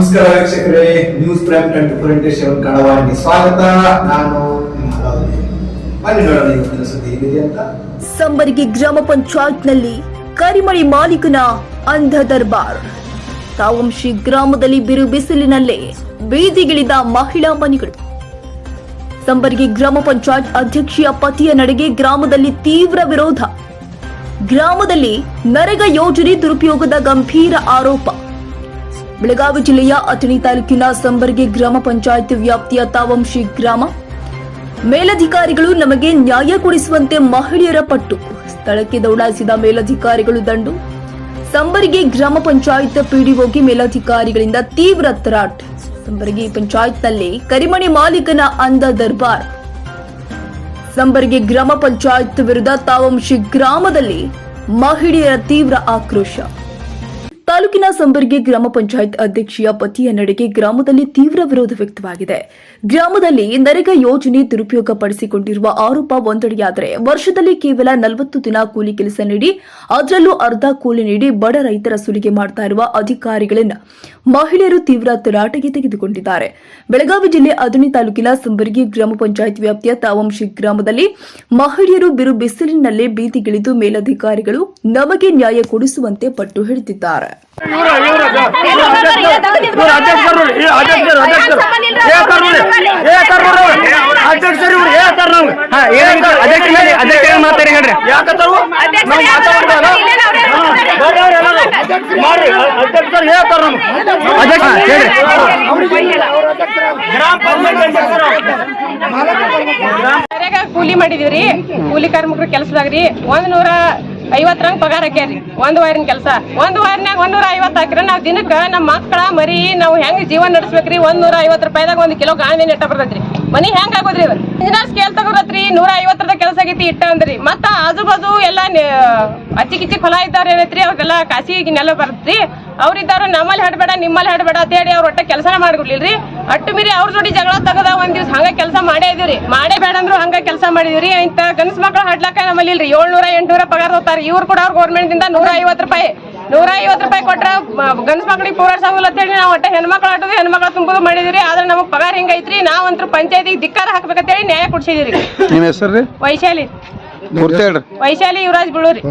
ನಮಸ್ಕಾರ ವೀಕ್ಷಕರೇ news prime twenty four into seven ಸ್ವಾಗತ, ನಾನು. ಬನ್ನಿ ನೋಡೋಣ ಇವತ್ತಿನ ಸುದ್ದಿ ಏನಿದೆ ಅಂತ. ಸಂಬರಿಗೆ ಗ್ರಾಮ ಪಂಚಾಯತ್ನಲ್ಲಿ ಕರಿಮಳಿ ಮಾಲೀಕನ ಅಂಧ ದರ್ಬಾರ್ ತಾವಂಶಿ ಗ್ರಾಮದಲ್ಲಿ ಬಿರು ಬಿಸಿಲಿನಲ್ಲೇ ಬೀದಿಗಿಳಿದ ಮಹಿಳಾ ಮನಿಗಳು. ಸಂಬರಿಗೆ ಗ್ರಾಮ ಪಂಚಾಯತ್ ಅಧ್ಯಕ್ಷೆಯ ಪತಿಯ ನಡೆಗೆ ಗ್ರಾಮದಲ್ಲಿ ತೀವ್ರ ವಿರೋಧ. ಗ್ರಾಮದಲ್ಲಿ ನರೇಗಾ ಯೋಜನೆ ದುರುಪಯೋಗದ ಗಂಭೀರ ಆರೋಪ. ಬೆಳಗಾವಿ ಜಿಲ್ಲೆಯ ಅಥಣಿ ತಾಲೂಕಿನ ಸಂಬರ್ಗಿ ಗ್ರಾಮ ಪಂಚಾಯತ್ ವ್ಯಾಪ್ತಿಯ ತಾವಂಶಿ ಗ್ರಾಮ. ಮೇಲಧಿಕಾರಿಗಳು ನಮಗೆ ನ್ಯಾಯ ಕೊಡಿಸುವಂತೆ ಮಹಿಳೆಯರ ಪಟ್ಟು ಸ್ಥಳಕ್ಕೆ ದೌಡಾಯಿಸಿದ ಮೇಲಧಿಕಾರಿಗಳು ದಂಡು. ಸಂಬರ್ಗೆ ಗ್ರಾಮ ಪಂಚಾಯತ್ ಪಿಡಿಒಗೆ ಮೇಲಧಿಕಾರಿಗಳಿಂದ ತೀವ್ರ ತರಾಟ್. ಸಂಬರ್ಗಿ ಪಂಚಾಯತ್ನಲ್ಲಿ ಕರಿಮಣಿ ಮಾಲೀಕನ ಅಂದ ದರ್ಬಾರ್. ಸಂಬರ್ಗಿ ಗ್ರಾಮ ಪಂಚಾಯತ್ ವಿರುದ್ಧ ತಾವಂಶಿ ಗ್ರಾಮದಲ್ಲಿ ಮಹಿಳೆಯರ ತೀವ್ರ ಆಕ್ರೋಶ. ತಾಲೂಕಿನ ಸಂಬರ್ಗಿ ಗ್ರಾಮ ಪಂಚಾಯತ್ ಅಧ್ಯಕ್ಷೆಯ ಪತಿಯ ನಡೆಗೆ ಗ್ರಾಮದಲ್ಲಿ ತೀವ್ರ ವಿರೋಧ ವ್ಯಕ್ತವಾಗಿದೆ. ಗ್ರಾಮದಲ್ಲಿ ನರೇಗಾ ಯೋಜನೆ ದುರುಪಯೋಗ ಪಡಿಸಿಕೊಂಡಿರುವ ಆರೋಪ ಒಂದೆಡೆಯಾದರೆ ವರ್ಷದಲ್ಲಿ ಕೇವಲ ನಲವತ್ತು ದಿನ ಕೂಲಿ ಕೆಲಸ ನೀಡಿ, ಅದರಲ್ಲೂ ಅರ್ಧ ಕೂಲಿ ನೀಡಿ ಬಡ ರೈತರ ಸುಲಿಗೆ ಮಾಡ್ತಾ ಇರುವ ಅಧಿಕಾರಿಗಳನ್ನ ಮಹಿಳೆಯರು ತೀವ್ರ ತರಾಟೆಗೆ ತೆಗೆದುಕೊಂಡಿದ್ದಾರೆ. ಬೆಳಗಾವಿ ಜಿಲ್ಲೆ ಅದಣಿ ತಾಲೂಕಿನ ಸಂಬರ್ಗಿ ಗ್ರಾಮ ಪಂಚಾಯತ್ ವ್ಯಾಪ್ತಿಯ ತಾವಂಶಿ ಗ್ರಾಮದಲ್ಲಿ ಮಹಿಳೆಯರು ಬಿರು ಬಿಸಿಲಿನಲ್ಲೇ ಬೀದಿಗಿಳಿದು ಮೇಲಧಿಕಾರಿಗಳು ನಮಗೆ ನ್ಯಾಯ ಕೊಡಿಸುವಂತೆ ಪಟ್ಟು ಹಿಡಿದಿದ್ದಾರೆ. ಕೂಲಿ ಮಾಡಿದೀವ್ರಿ. ಕೂಲಿ ಕಾರ್ಮಿಕರು ಕೆಲಸದಾಗ್ರಿ. ಒಂದ್ ನೂರ ಐವತ್ತರಂಗ್ ಪಗಾರ ಹಾಕ್ಯಾರಿ ಒಂದ್ ವಾರಿನ ಕೆಲಸ. ಒಂದ್ ವಾರಿನಾಗ ಒಂದ್ ನೂರ ಐವತ್ತು ಹಾಕ್ರಿ ನಾವು ದಿನಕ್ಕೆ ನಮ್ಮ ಮಕ್ಕಳ ಮರಿ, ನಾವು ಹೆಂಗ್ ಜೀವನ ನಡ್ಸ್ಬೇಕ್ರಿ? ಒಂದ್ ನೂರ ಐವತ್ತು ರೂಪಾಯಿದಾಗ ಒಂದು ಕಿಲೋ ಗಾಂಧಿ ನೆಟ್ಟ ಬರ್ತೈತ್ರಿ. ಮನಿ ಹೆಂಗ್ ಆಗೋದ್ರಿ ಇದು? ಇಂಜಿನಿಯರ್ ಸ್ಕೇಲ್ ತಗೋರತ್ರಿ, ನೂರ ಐವತ್ತರದ ಕೆಲಸ ಆಗೈತಿ ಇಟ್ಟ ಅಂದ್ರಿ. ಮತ್ತ ಆಜು ಬಾಜು ಎಲ್ಲಾ ಅಚ್ಚಿ ಕಿಚ್ಚಿ ಹೊಲ ಇದ್ದಾರ ಏನೈತ್ರಿ, ಅವ್ರಿಗೆಲ್ಲ ಕಾಸಿಗೆ ನೆಲ ಬರ್ತ್ರಿ ಅವ್ರಿದ್ದಾರ ನಮ್ಮಲ್ಲಿ ಹಾಡ್ಬೇಡ ನಿಮ್ಮಲ್ಲಿ ಹಾಡ್ಬೇಡ ಅಂತ ಹೇಳಿ ಅವ್ರ ಒಟ್ಟ ಕೆಲಸ ಮಾಡ್ಕೊಡ್ಲಿಲ್ರಿ. ಅಟ್ಟು ಮೀರಿ ಅವ್ರ ಜೋಡಿ ಜಗಳ ತಗದ ಹಂಗ ಕೆಲಸ ಮಾಡೇ ಇದೀವ್ರಿ ಮಾಡೇ ಬೇಡ ಅಂದ್ರು ಹಂಗ ಕೆಲಸ ಮಾಡಿದಿವ್ರಿ ಇಂತ ಗಂಡಸ್ ಮಕ್ಳು ಹಾಡ್ಲಕ್ಕ ನಮ್ಮಲ್ಲಿ ಇಲ್ರಿ. ಏಳ್ನೂರ ಎಂಟ್ನೂರ ಪಗಾರ ಹೋತಾರೆ ಇವ್ರು ಕೂಡ ಅವ್ರು ಗೌರ್ಮೆಂಟ್ ದಿಂದ ನೂರ ಐವತ್ತು ರೂಪಾಯಿ ನೂರ ಐವತ್ತು ರೂಪಾಯಿ ಕೊಟ್ರ ಗಂಡಸ್ ಮಕ್ಳಿಗೆ ಪೂರೈಸಾಗಲ್ಲ ಅಂತ ಹೇಳಿ ನಾವು ಒಟ್ಟ ಹೆಣ್ಮಕ್ಳು ಆಟೋದು ಹೆಣ್ಮಕ್ಳು ತುಂಬುದು ಮಾಡಿದಿರಿ. ಆದ್ರೆ ನಮಗ್ ಪಗಾರ ಹಿಂಗೈತ್ರಿ ನಾವಂತೂ ಪಂಚಾಯತಿಗೆ ಧಿಕ್ಕಾರ ಹಾಕ್ಬೇಕಂತ ಹೇಳಿ ನ್ಯಾಯ ಕೊಡ್ಸಿದಿರಿ. ನಿಮ್ಮ ಹೆಸರು ವೈಶಾಲಿ. ವೈಶಾಲಿ ಯುವರಾಜ್ ಬೀಳೂರಿ.